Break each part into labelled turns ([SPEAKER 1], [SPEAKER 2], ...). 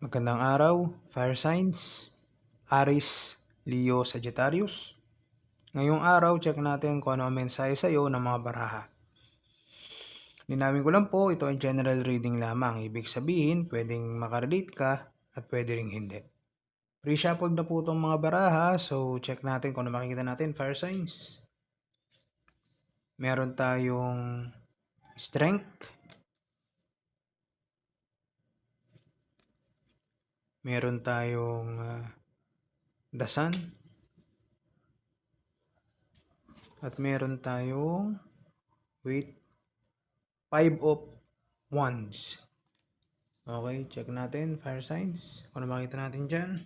[SPEAKER 1] Magandang araw, fire signs, Aris, Leo, Sagittarius. Ngayong araw, check natin kung ano ang mensahe sa iyo ng mga baraha. Linawin ko lang po, ito ay general reading lamang. Ibig sabihin, pwedeng makarelate ka at pwede ring hindi. Pre-shuffled na po itong mga baraha, so check natin kung ano makikita natin, fire signs. Meron tayong strength, Meron tayong uh, sun. At meron tayong wait five of wands. Okay, check natin fire signs. Ano makita natin dyan.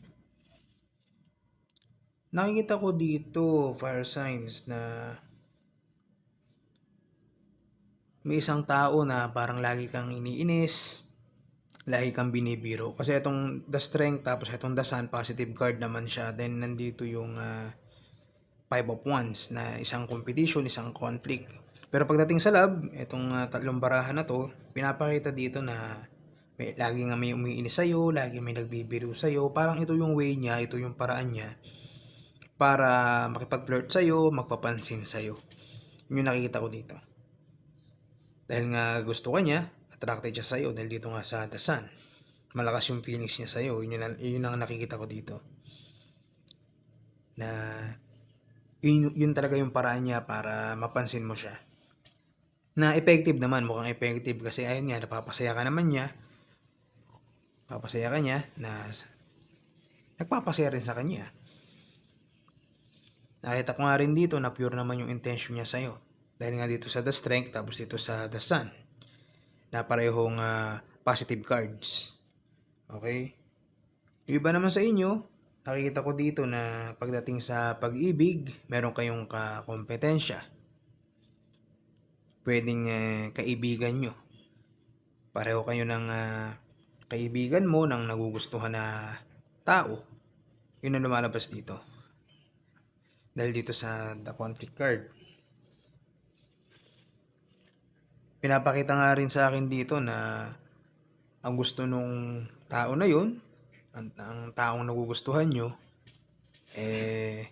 [SPEAKER 1] Nakikita ko dito fire signs na may isang tao na parang lagi kang iniinis, lagi kang binibiro. Kasi itong the strength tapos itong the sun, positive card naman siya. Then nandito yung uh, five of wands na isang competition, isang conflict. Pero pagdating sa love, itong uh, tatlong barahan na to, pinapakita dito na may, lagi nga may umiinis sa'yo, lagi may nagbibiro sa'yo. Parang ito yung way niya, ito yung paraan niya para makipag-flirt sa'yo, magpapansin sa'yo. Yun yung nakikita ko dito. Dahil nga gusto ka niya, attracted siya sa'yo dahil dito nga sa The Sun. Malakas yung feelings niya sa'yo. Yun, yun, yun ang nakikita ko dito. Na yun, yun talaga yung paraan niya para mapansin mo siya. Na effective naman, mukhang effective kasi ayun nga, napapasaya ka naman niya. Papasaya ka niya na nagpapasaya rin sa kanya. Nakita ko nga rin dito na pure naman yung intention niya sa'yo. Dahil nga dito sa The Strength, tapos dito sa The Sun na parehong uh, positive cards. Okay? Yung iba naman sa inyo, nakikita ko dito na pagdating sa pag-ibig, meron kayong kakompetensya. Pwedeng uh, kaibigan nyo. Pareho kayo ng uh, kaibigan mo ng nagugustuhan na tao. Yun ang lumalabas dito. Dahil dito sa the conflict card. Pinapakita nga rin sa akin dito na ang gusto nung tao na yun, ang, ang taong nagugustuhan nyo, eh,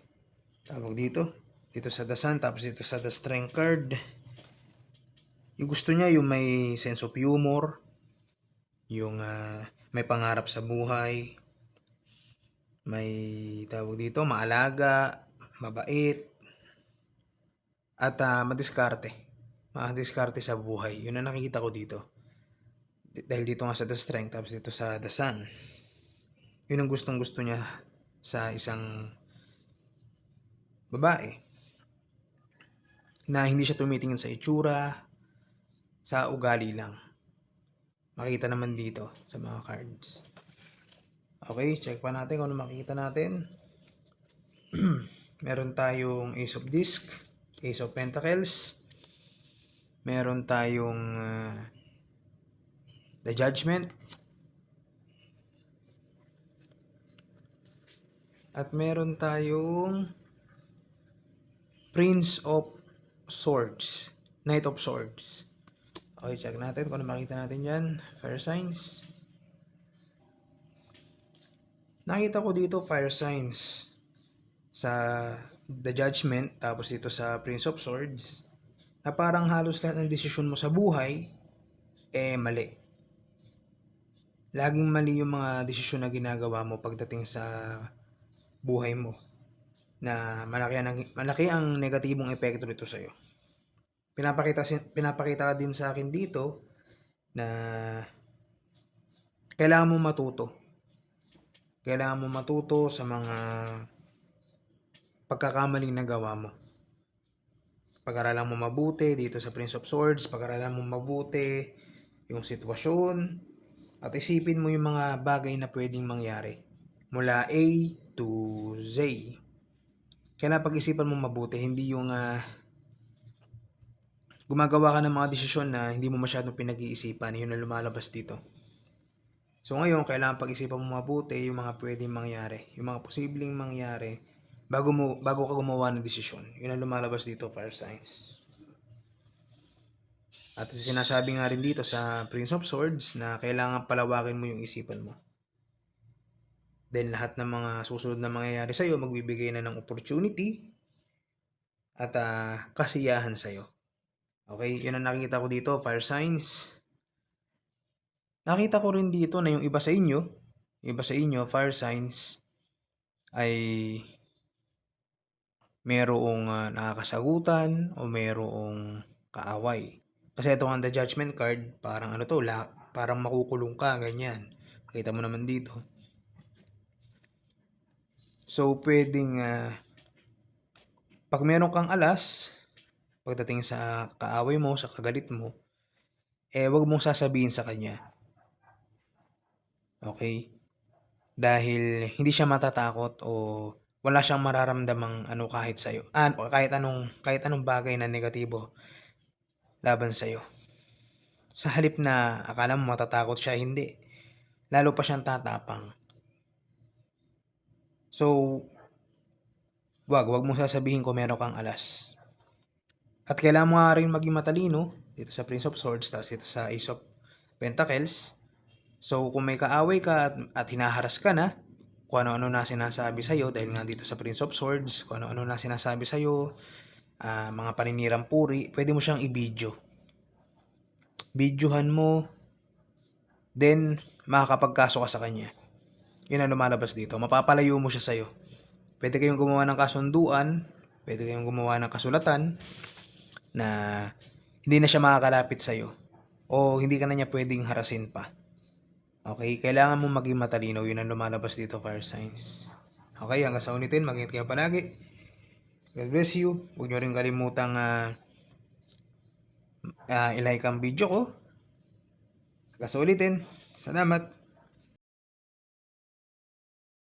[SPEAKER 1] tawag dito, dito sa The Sun, tapos dito sa The Strength card, yung gusto niya yung may sense of humor, yung uh, may pangarap sa buhay, may tawag dito, maalaga, mabait, at uh, madiskarte makadiskarte sa buhay. Yun ang nakikita ko dito. Dahil dito nga sa The Strength, tapos dito sa The Sun. Yun ang gustong gusto niya sa isang babae. Na hindi siya tumitingin sa itsura, sa ugali lang. Makita naman dito sa mga cards. Okay, check pa natin kung ano makikita natin. Meron tayong Ace of Disc, Ace of Pentacles, meron tayong uh, The Judgment. At meron tayong Prince of Swords. Knight of Swords. Okay, check natin kung ano makita natin dyan. Fire signs. Nakita ko dito fire signs sa The Judgment, tapos dito sa Prince of Swords na parang halos lahat ng desisyon mo sa buhay, eh mali. Laging mali yung mga desisyon na ginagawa mo pagdating sa buhay mo. Na malaki ang, malaki ang negatibong epekto nito sa'yo. Pinapakita, pinapakita din sa akin dito na kailangan mo matuto. Kailangan mo matuto sa mga pagkakamaling nagawa mo pag-aralan mo mabuti dito sa Prince of Swords, pag-aralan mo mabuti yung sitwasyon, at isipin mo yung mga bagay na pwedeng mangyari. Mula A to Z. Kailangan pag-isipan mo mabuti, hindi yung uh, gumagawa ka ng mga desisyon na hindi mo masyadong pinag-iisipan, yun na lumalabas dito. So ngayon, kailangan pag-isipan mo mabuti yung mga pwedeng mangyari, yung mga posibleng mangyari bago mo bago ka gumawa ng desisyon. Yun ang lumalabas dito fire signs. At sinasabi nga rin dito sa Prince of Swords na kailangan palawakin mo yung isipan mo. Then lahat ng mga susunod na mangyayari sa'yo, magbibigay na ng opportunity at ah, kasiyahan sa'yo. Okay, yun ang nakikita ko dito, fire signs. Nakita ko rin dito na yung iba sa inyo, iba sa inyo, fire signs, ay merong ah, nakakasagutan o merong kaaway. Kasi ito ang the judgment card, parang ano to, la, parang makukulong ka, ganyan. Kita mo naman dito. So, pwedeng, ah, pag meron kang alas, pagdating sa kaaway mo, sa kagalit mo, eh, wag mong sasabihin sa kanya. Okay? Dahil hindi siya matatakot o wala siyang mararamdamang ano kahit sa'yo. Ah, kahit anong, kahit anong bagay na negatibo laban sa'yo. Sa halip na akala mo matatakot siya, hindi. Lalo pa siyang tatapang. So, wag, wag mong sasabihin kung meron kang alas. At kailangan mo nga rin maging matalino dito sa Prince of Swords, tapos dito sa Ace of Pentacles. So, kung may kaaway ka at, at hinaharas ka na, kung ano-ano na sinasabi sa'yo, dahil nga dito sa Prince of Swords, kung ano-ano na sinasabi sa'yo, ah, mga paninirang puri, pwede mo siyang i-video. Videohan mo, then makakapagkaso ka sa kanya. Yun ang lumalabas dito. Mapapalayo mo siya sa'yo. Pwede kayong gumawa ng kasunduan, pwede kayong gumawa ng kasulatan na hindi na siya makakalapit sa'yo o hindi ka na niya pwedeng harasin pa. Okay, kailangan mo maging matalino. Yun ang lumalabas dito, fire signs. Okay, hanggang sa ulitin, mag-ingat kayo palagi. God bless you. Huwag nyo rin kalimutang ah ah, i-like ang video ko. Hanggang sa ulitin. Salamat.